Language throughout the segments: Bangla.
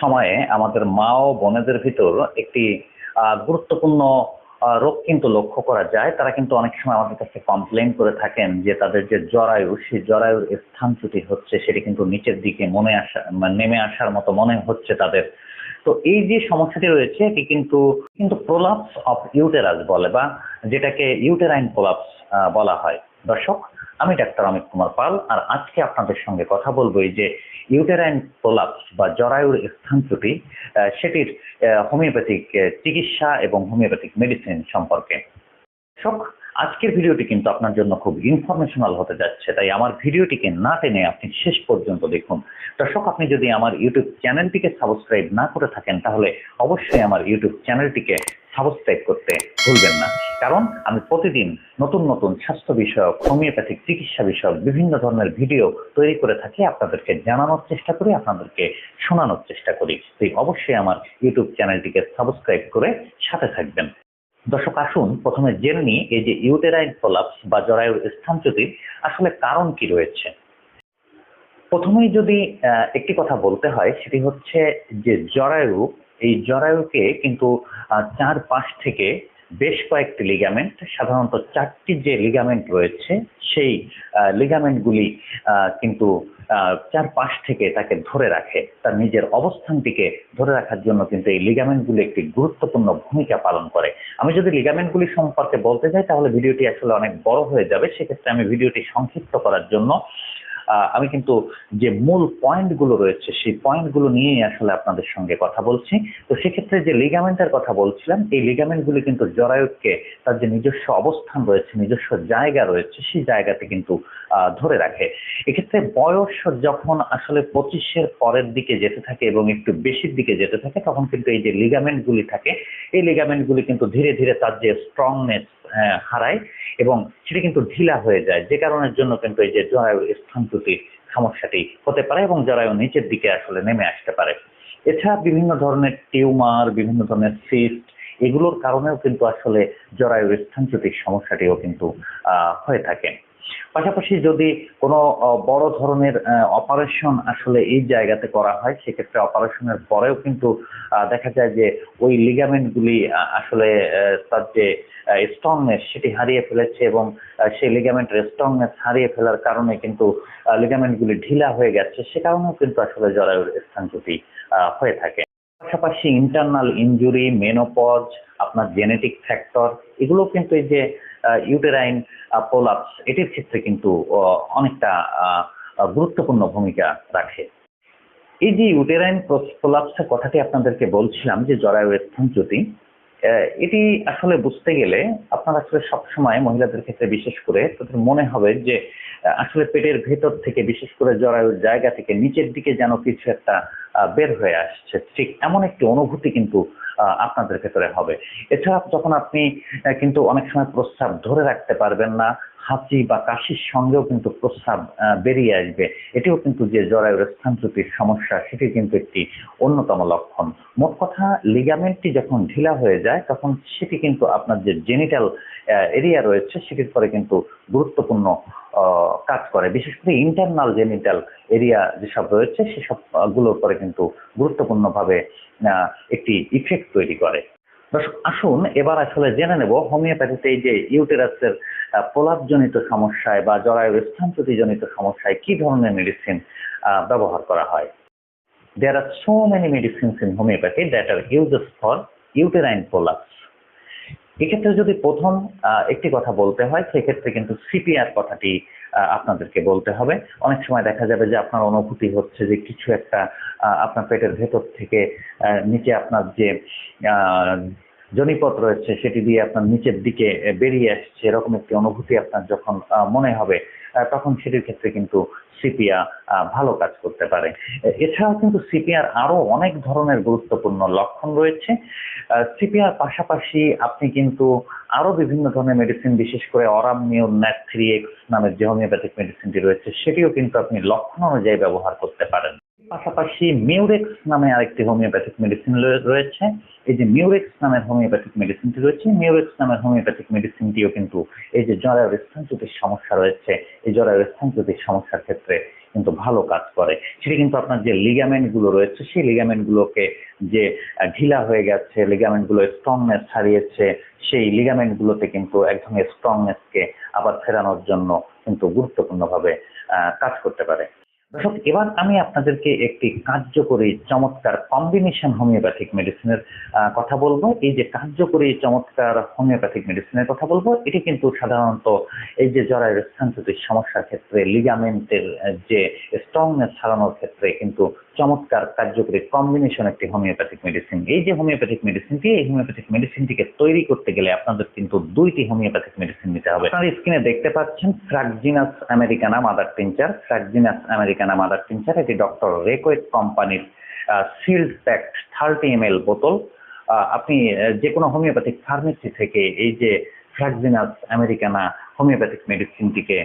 সময়ে আমাদের মা ও বোনেদের ভিতর একটি গুরুত্বপূর্ণ রোগ কিন্তু লক্ষ্য করা যায়। তারা কিন্তু অনেক সময় আমাদের কাছে কমপ্লেন করে থাকেন যে তাদের যে জরায়ু, সেই জরায়ুর স্থানচ্যুতি হচ্ছে, সেটি কিন্তু নিচের দিকে মনে আসা নেমে আসার মতো মনে হচ্ছে তাদের। তো এই যে সমস্যাটি রয়েছে, এটি কিন্তু কিন্তু প্রোলাপস অফ ইউটেরাস বলে বা যেটাকে ইউটেরাইন প্রোলাপস বলা হয়। দর্শক আমি ডাক্তার অমিত কুমার পাল আর আজকে আপনাদের সঙ্গে কথা বলব এই যে ইউটেরাইন প্রোলাপস বা জরায়ুর স্থানচ্যুতি আহ, সেটির হোমিওপ্যাথিক চিকিৎসা এবং হোমিওপ্যাথিক মেডিসিন সম্পর্কে। দর্শক আজকের ভিডিওটি কিন্তু আপনার জন্য খুব ইনফরমেশনাল হতে যাচ্ছে তাই আমার ভিডিওটিকে না টেনে আপনি শেষ পর্যন্ত দেখুন। দর্শক আপনি যদি আমার ইউটিউব চ্যানেলটিকে সাবস্ক্রাইব না করে থাকেন তাহলে অবশ্যই আমার ইউটিউব চ্যানেলটিকে সাবস্ক্রাইব করতে ভুলবেন না। কারণ আমি প্রতিদিন নতুন নতুন স্বাস্থ্য বিষয়ক, হোমিওপ্যাথিক, চিকিৎসা বিষয়ক বিভিন্ন ধরনের ভিডিও তৈরি করে থাকি, আপনাদেরকে জানানোর চেষ্টা করি, আপনাদেরকে শোনানোর চেষ্টা করি। তাই অবশ্যই আমার ইউটিউব চ্যানেলটিকে সাবস্ক্রাইব করে সাথে থাকবেন। দর্শক, আসুন প্রথমে জেনে নিই, এই যে ইউটেরাইন প্রলাপস বা জরায়ুর স্থানচ্যুতির আসলে কারণ কি রয়েছে? প্রথমেই যদি একটি কথা বলতে হয়, সেটি হচ্ছে যে জরায়ু, এই জরায়ুকে কিন্তু চার পাশ থেকে বেশ কয়েকটি লিগামেন্ট সাধারণত চারটি যে লিগামেন্ট রয়েছে সেই লিগামেন্টগুলি কিন্তু আহ, চার পাশ থেকে তাকে ধরে রাখে। তার নিজের অবস্থানটিকে ধরে রাখার জন্য কিন্তু এই লিগামেন্টগুলি একটি গুরুত্বপূর্ণ ভূমিকা পালন করে। আমি যদি লিগামেন্টগুলি সম্পর্কে বলতে যাই তাহলে ভিডিওটি আসলে অনেক বড় হয়ে যাবে। সেক্ষেত্রে আমি ভিডিওটি সংক্ষিপ্ত করার জন্য আমি কিন্তু যে মূল পয়েন্টগুলো রয়েছে, সেই পয়েন্টগুলো নিয়েই আসলে আপনাদের সঙ্গে কথা বলছি। তো সেক্ষেত্রে যে লিগামেন্টের কথা বলছিলাম, এই লিগামেন্টগুলি কিন্তু জরায়ুকে তার যে নিজস্ব অবস্থান রয়েছে, নিজস্ব জায়গা রয়েছে, সেই জায়গাতে কিন্তু ধরে রাখে। এক্ষেত্রে বয়স যখন আসলে পঁচিশের পরের দিকে যেতে থাকে এবং একটু বেশির দিকে যেতে থাকে, তখন কিন্তু এই যে লিগামেন্টগুলি থাকে, এই লিগামেন্টগুলি কিন্তু ধীরে ধীরে তার যে স্ট্রংনেস হারায় এবং সেটি কিন্তু ঢিলা হয়ে যায়। যে কারণের জন্য কিন্তু এই যে জরায়ু স্থানচ্যুতির সমস্যাটি হতে পারে এবং জরায়ু নিচের দিকে আসলে নেমে আসতে পারে। এছাড়া বিভিন্ন ধরনের টিউমার, বিভিন্ন ধরনের সিস্ট এগুলোর কারণেও কিন্তু আসলে জরায়ুর স্থানচ্যুতির সমস্যাটিও কিন্তু হয়ে থাকে। পাশাপাশি যদি কোনো বড় ধরনের অপারেশন আসলে এই জায়গাতে করা হয়, সেক্ষেত্রে অপারেশনের পরেও কিন্তু দেখা যায় যে ওই লিগামেন্টগুলি আসলে তার যে স্ট্রংনেস সেটি হারিয়ে ফেলেছে এবং সেই লিগামেন্টের স্ট্রংনেস হারিয়ে ফেলার কারণে কিন্তু লিগামেন্টগুলি ঢিলা হয়ে গেছে। সে কারণেও কিন্তু আসলে জরায়ুর স্থানচ্যুতি হয়ে থাকে। পাশাপাশি ইন্টারনাল ইনজুরি মেনোপজ আপনার জেনেটিক ফ্যাক্টর এগুলো কিন্তু এই যে ইউটেরাইন প্রোলাপস এটির ক্ষেত্রে কিন্তু অনেকটা গুরুত্বপূর্ণ ভূমিকা রাখে। এই যে ইউটেরাইন প্রোলাপসের কথাটি আপনাদেরকে বলছিলাম যে জরায়ু স্থানচ্যুতি এটি আসলে বুঝতে গেলে আপনার আসলে সবসময় মহিলাদের ক্ষেত্রে বিশেষ করে তাদের মনে হবে যে আসলে পেটের ভেতর থেকে বিশেষ করে জরায়ুর জায়গা থেকে নিচের দিকে যেন কিছু একটা বের হয়ে আসছে। ঠিক এমন একটি অনুভূতি কিন্তু আপনাদের ভেতরে হবে। এছাড়া যখন আপনি কিন্তু অনেক সময় প্রস্তাব ধরে রাখতে পারবেন না হাঁচি বা কাশির সঙ্গেও কিন্তু প্রস্রাব বেরিয়ে আসবে। এটিও কিন্তু যে জরায়ুর স্থানচ্যুতির সমস্যা, সেটি কিন্তু একটি অন্যতম লক্ষণ। মোট কথা, লিগামেন্টটি যখন ঢিলা হয়ে যায়, তখন সেটি কিন্তু আপনার যে জেনিটাল এরিয়া রয়েছে, সেটির পরে কিন্তু গুরুত্বপূর্ণ কাজ করে। বিশেষ করে ইন্টারনাল জেনিটাল এরিয়া যেসব রয়েছে সেসবগুলোর পরে কিন্তু গুরুত্বপূর্ণভাবে একটি ইফেক্ট তৈরি করে। আসুন এবার আসলে জেনে নেব হোমিওপ্যাথিতে যে ইউটেরাসের প্রলাপজনিত সমস্যায় বা জরায়ুর স্থানচ্যুতিজনিত সমস্যায় কি ধরনের মেডিসিন ব্যবহার করা হয়? There are so many medicines in homeopathy that are used for uterine prolapse. এক্ষেত্রে যদি প্রথম একটি কথা বলতে হয়, সেক্ষেত্রে কিন্তু সিপিআর কথাটি আপনাদেরকে বলতে হবে। অনেক সময় দেখা যাবে যে আপনার অনুভূতি হচ্ছে যে কিছু একটা আপনার পেটের ভেতর থেকে নিচে আপনার যে জনিপথ রয়েছে, সেটি দিয়ে আপনার নিচের দিকে বেরিয়ে আসছে। এরকম একটি অনুভূতি আপনার যখন মনে হবে তখন সেটির ক্ষেত্রে কিন্তু সিপিয়া ভালো কাজ করতে পারে। এছাড়াও কিন্তু সিপিআর আরও অনেক ধরনের গুরুত্বপূর্ণ লক্ষণ রয়েছে। সিপিআর পাশাপাশি আপনি কিন্তু আরও বিভিন্ন ধরনের মেডিসিন বিশেষ করে অরামনিউর ন্যাট থ্রি এক্স নামের যে হোমিওপ্যাথিক মেডিসিনটি রয়েছে, সেটিও কিন্তু আপনি লক্ষণ অনুযায়ী ব্যবহার করতে পারেন। পাশাপাশি মিউরেক্স নামে আরেকটি হোমিওপ্যাথিক মেডিসিন রয়েছে। এই যে মিউরেক্স নামের হোমিওপ্যাথিক মেডিসিনটি রয়েছে মিউরেক্স নামের হোমিওপ্যাথিক মেডিসিনটিও কিন্তু এই যে জরায়ুর স্থানচ্যুতির সমস্যা রয়েছে, এই জরায়ুর স্থানচ্যুতির সমস্যার ক্ষেত্রে কিন্তু ভালো কাজ করে। সেটি কিন্তু আপনার যে লিগামেন্টগুলো রয়েছে, সেই লিগামেন্ট গুলোকে যে ঢিলা হয়ে গেছে লিগামেন্টগুলো স্ট্রংনেস হারিয়েছে সেই লিগামেন্ট গুলোতে কিন্তু এক ধরনের স্ট্রংনেস কে আবার ফেরানোর জন্য কিন্তু গুরুত্বপূর্ণভাবে কাজ করতে পারে। দর্শক, এবার আমি আপনাদেরকে একটি কার্যকরী, চমৎকার কম্বিনেশন হোমিওপ্যাথিক মেডিসিনের কথা বলব। এই যে কার্যকরী, চমৎকার হোমিওপ্যাথিক মেডিসিনের কথা বলব, এটি কিন্তু সাধারণত এই যে জরায়ুর স্থানচ্যুতির সমস্যার ক্ষেত্রে লিগামেন্টের যে স্ট্রংনেস ছাড়ানোর ক্ষেত্রে কিন্তু চমৎকার কার্যকরী কম্বিনেশন একটি হোমিওপ্যাথিক মেডিসিন এই যে হোমিওপ্যাথিক মেডিসিনটি এই হোমিওপ্যাথিক মেডিসিনটিকে তৈরি করতে গেলে আপনাদের কিন্তু দুইটি হোমিওপ্যাথিক মেডিসিন নিতে হবে। আপনারা স্ক্রিনে দেখতে পাচ্ছেন fraxinus americana mother tincture fraxinus americana mother tincture এটি ডক্টর রেকোয়েট কোম্পানির sealed packed thirty M L বোতল। আপনি যে কোনো হোমিওপ্যাথিক ফার্মেসি থেকে এই যে ফ্রাকজিনাস আমেরিকানা হোমিওপ্যাথিক মেডিসিনটিকে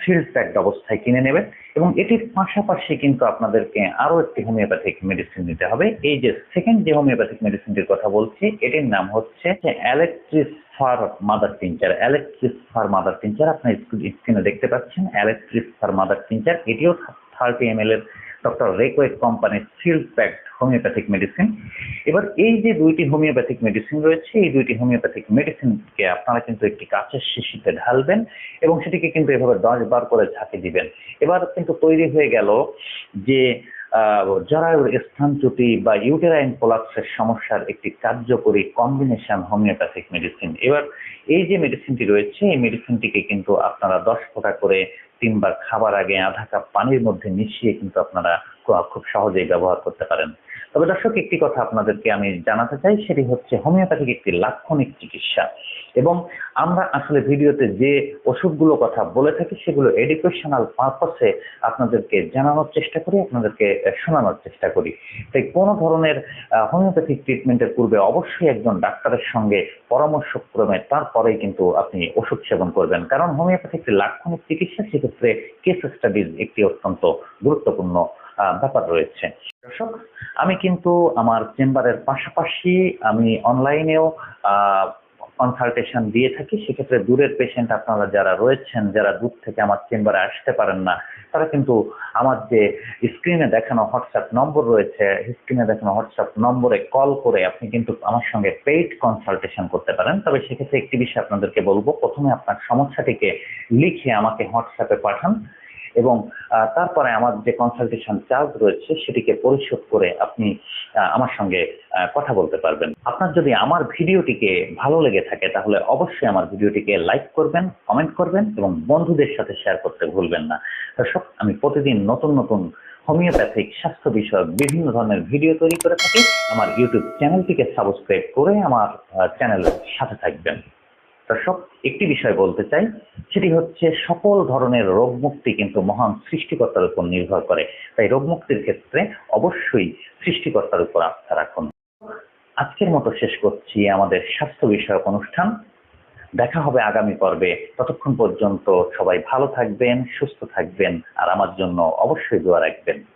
সিল্ড প্যাকড অবস্থায় কিনে নেবেন এবং এটির পাশাপাশি কিন্তু আপনাদেরকে আরও একটি হোমিওপ্যাথিক মেডিসিন নিতে হবে। এই যে সেকেন্ড যে হোমিওপ্যাথিক মেডিসিনটির কথা বলছি, এটির নাম হচ্ছে aletris far mother tincture aletris far mother tincture আপনার স্ক্রিনে দেখতে পাচ্ছেন অ্যালেকট্রিস ফার মাদার টিনচার এটিও থার্টি এম এর ডক্টর রেকোয়েট কোম্পানির সিল প্যাকড হোমিওপ্যাথিক মেডিসিন এবার এই যে দুইটি হোমিওপ্যাথিক মেডিসিন রয়েছে, এই দুইটি হোমিওপ্যাথিক মেডিসিনকে আপনারা কিন্তু একটি কাঁচের শিশিতে ঢালবেন এবং সেটিকে কিন্তু এভাবে দশ বার করে ঝাঁকে দিবেন। এবার কিন্তু তৈরি হয়ে গেল যে জরায়ুর স্থানচ্যুতি বা ইউটেরাইন কোলাপসের সমস্যার একটি কার্যকরী কম্বিনেশন হোমিওপ্যাথিক মেডিসিন এবার এই যে মেডিসিনটি রয়েছে, এই মেডিসিনটিকে কিন্তু আপনারা দশ ফোঁটা করে তিনবার খাবার আগে আধা কাপ পানির মধ্যে মিশিয়ে কিন্তু আপনারা খুব সহজেই ব্যবহার করতে পারেন। তবে দর্শক, একটি কথা আপনাদেরকে আমি জানাতে চাই, সেটি হচ্ছে হোমিওপ্যাথিক একটি লাক্ষণিক চিকিৎসা। এবং আমরা আসলে ভিডিওতে যে ওষুধগুলো কথা বলে থাকি, সেগুলো এডুকেশনাল পারপাসে আপনাদেরকে জানানোর চেষ্টা করি, আপনাদেরকে শোনানোর চেষ্টা করি। তাই কোনো ধরনের হোমিওপ্যাথিক ট্রিটমেন্টের পূর্বে অবশ্যই একজন ডাক্তারের সঙ্গে পরামর্শক্রমে তারপরেই কিন্তু আপনি ওষুধ সেবন করবেন। কারণ হোমিওপ্যাথি একটি লাক্ষণিক চিকিৎসা, সেক্ষেত্রে কেস স্টাডিজ একটি অত্যন্ত গুরুত্বপূর্ণ ব্যাপার রয়েছে। দর্শক, আমি কিন্তু আমার চেম্বারের পাশাপাশি আমি অনলাইনেও কনসালটেশন দিয়ে থাকি। সেক্ষেত্রে দূরের পেশেন্ট আপনারা যারা রয়েছেন, যারা দূর থেকে আমার চেম্বারে আসতে পারেন না, তারা কিন্তু আমার যে স্ক্রিনে দেখানো হোয়াটসঅ্যাপ নম্বর রয়েছে স্ক্রিনে দেখানো হোয়াটসঅ্যাপ নম্বরে কল করে আপনি কিন্তু আমার সঙ্গে পেইড কনসালটেশন করতে পারেন। তবে সেক্ষেত্রে একটি বিষয় আপনাদেরকে বলব, প্রথমে আপনার সমস্যাটিকে লিখে আমাকে হোয়াটসঅ্যাপে পাঠান। এবং তারপরে আমার যে কনসালটেশন চার্জ রয়েছে সেটিকে পরিশোধ করে আপনি আমার সঙ্গে কথা বলতে পারবেন। আপনার যদি আমার ভিডিওটিকে ভালো লেগে থাকে তাহলে অবশ্যই আমার ভিডিওটিকে লাইক করবেন কমেন্ট করবেন এবং বন্ধুদের সাথে শেয়ার করতে ভুলবেন না। দর্শক, আমি প্রতিদিন নতুন নতুন হোমিওপ্যাথিক স্বাস্থ্য বিষয়ক বিভিন্ন ধরনের ভিডিও তৈরি করে থাকি। আমার ইউটিউব চ্যানেলটিকে সাবস্ক্রাইব করে আমার চ্যানেলের সাথে থাকবেন। দর্শক একটি বিষয় বলতে চাই, সেটি হচ্ছে সকল ধরনের রোগ মুক্তি কিন্তু মহান সৃষ্টিকর্তার উপর নির্ভর করে। তাই রোগ মুক্তির ক্ষেত্রে অবশ্যই সৃষ্টিকর্তার উপর আস্থা রাখুন। আজকের মতো শেষ করছি আমাদের স্বাস্থ্য বিষয়ক অনুষ্ঠান। দেখা হবে আগামী পর্বে। ততক্ষণ পর্যন্ত সবাই ভালো থাকবেন, সুস্থ থাকবেন, আর আমার জন্য অবশ্যই দোয়া রাখবেন।